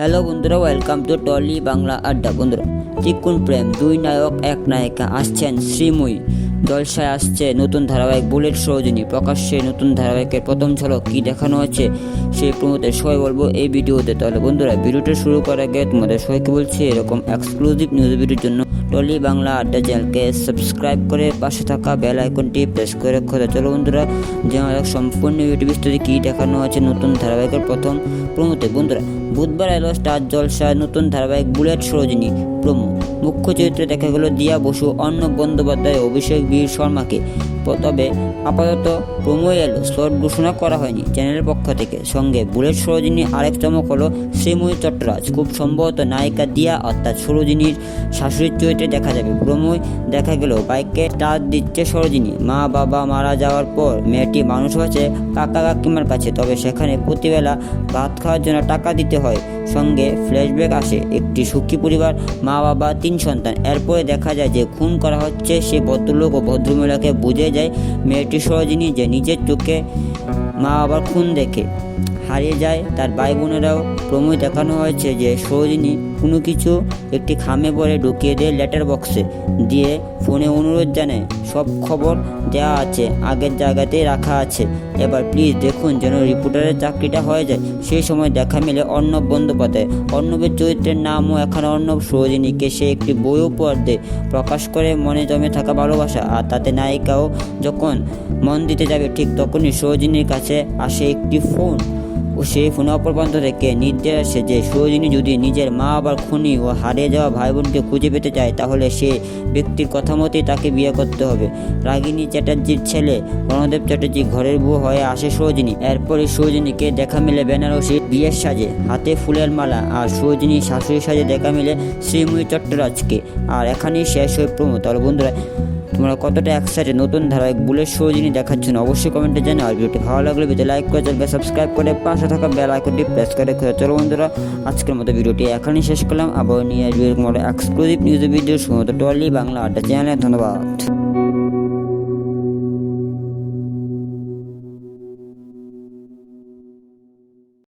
Hello বন্ধুরা welcome to trolley Bangla আড্ডা বন্ধুরা। তিকুন প্রেম, দুই নায়ক, এক নায়িকা, আসছেন শ্রীময়ী। জলসায় আসছে নতুন ধারাবাহিক বুলেট সরোজিনী। প্রকাশ্যে নতুন ধারাবাহিকের প্রথম ঝলক কী দেখানো হচ্ছে, সেই প্রমোদের সবাই বলব এই ভিডিওতে। তাহলে বন্ধুরা, ভিডিওটা শুরু করার আগে তোমাদের সবাইকে বলছি, এরকম এক্সক্লুসিভ নিউজ ভিডিওর জন্য টলি বাংলা আড্ডা চ্যানেলকে সাবস্ক্রাইব করে পাশে থাকা বেল আইকনটি প্রেস করে রাখো। চলো বন্ধুরা যেমন সম্পূর্ণ ইউটিউব স্টোরি কী দেখানো আছে নতুন ধারাবাহিকের প্রথম প্রমোতে বন্ধুরা, বুধবার এলো স্টার জলসায় নতুন ধারাবাহিক বুলেট সরোজিনী প্রমো মুখ্য চরিত্রে দেখা গেল দিয়া বসু, অর্ণব বন্দ্যোপাধ্যায়, অভিষেক বীর শর্মাকে। তবে আপাতত প্রমো এলো, স্লট ঘোষণা করা হয়নি চ্যানেলের পক্ষ থেকে। সঙ্গে বুলেট সরোজিনী আরেক চমক হলো শ্রীময়ী চট্টরাজ। খুব সম্ভবত নায়িকা দিয়া অর্থাৎ সরোজিনীর শাশুড়ির চরিত্রে দেখা যাবে। প্রমোয় দেখা গেল, বাইকে স্টার দিচ্ছে সরোজিনী। মা বাবা মারা যাওয়ার পর মেয়েটি মানুষ হচ্ছে কাকা কাকিমার কাছে, তবে সেখানে প্রতিবেলা ভাত খাওয়ার জন্য টাকা দিতে হয়। সঙ্গে ফ্ল্যাশব্যাক আসে, একটি সুখী পরিবার, মা বাবা, তিন সন্তান। এরপরে দেখা যায় যে খুন করা হচ্ছে সে ভদ্রলোক ভদ্রমহিলাকে বুঝে যায়, মেয়েটি সরোজিনী যে নিজের চোখে মা বাবার খুন দেখে হারিয়ে যায়, তার ভাই বোনেরাও প্রমোয় দেখানো হয়েছে যে সরোজিনী কোনো কিছু একটি খামে পরে ঢুকিয়ে দেয় লেটার বক্সে দিয়ে ফোনে অনুরোধ জানায়, সব খবর দেওয়া আছে, আগের জায়গাতেই রাখা আছে, এবার প্লিজ দেখুন যেন রিপোর্টারের চাকরিটা হয়ে যায়। সেই সময় দেখা মিলে অর্ণব বন্দ্যোপাধ্যায়। অর্ণবের চরিত্রের নামও এখন অর্ণব সরোজিনীকে সে একটি বই উপহার দেয়। প্রকাশ করে মনে জমে থাকা ভালোবাসা। আর তাতে নায়িকাও যখন মন দিতে যাবে, ঠিক তখনই সরোজিনীর কাছে আসে একটি ফোন। ও সেই ফোনে অপর প্রান্ত থেকে নির্দেশ আসে যে সরোজিনী যদি নিজের মা আবার খুনি ও হারিয়ে যাওয়া ভাই বোনকে খুঁজে পেতে চায়, তাহলে সে ব্যক্তির কথা মতেই তাকে বিয়ে করতে হবে। রাগিনী চ্যাটার্জির ছেলে রণদেব চ্যাটার্জি ঘরের বউ হয়ে আসে সরোজিনী এরপরে সরোজিনীকে দেখা মিলে বেনারসি বিয়ের সাজে, হাতে ফুলের মালা আর সরোজিনী শাশুড়ির সাজে দেখা মিলে শ্রীময়ী চট্টরাজকে। আর এখানেই শেষ হয়ে প্রমো তাহলে বন্ধুরা তোমরা কতটা একসাথে নতুন ধারাবাহিক বুলেট সৌজিনী দেখার জন্য অবশ্যই কমেন্টে জানাও। আর ভিডিওটি ভালো লাগলে ভিডিও লাইক করে চ্যানেলকে সাবস্ক্রাইব করে পাশে থাকা বেল আইকনটি প্রেস করে রেখে। চলো বন্ধুরা, আজকের মতো ভিডিওটি এখানেই শেষ করলাম। আবার নিয়ে আসবে এক্সক্লুসিভ নিউজ ভিডিও শুধুমাত্র টলি বাংলা আড্ডা চ্যানেলে ধন্যবাদ।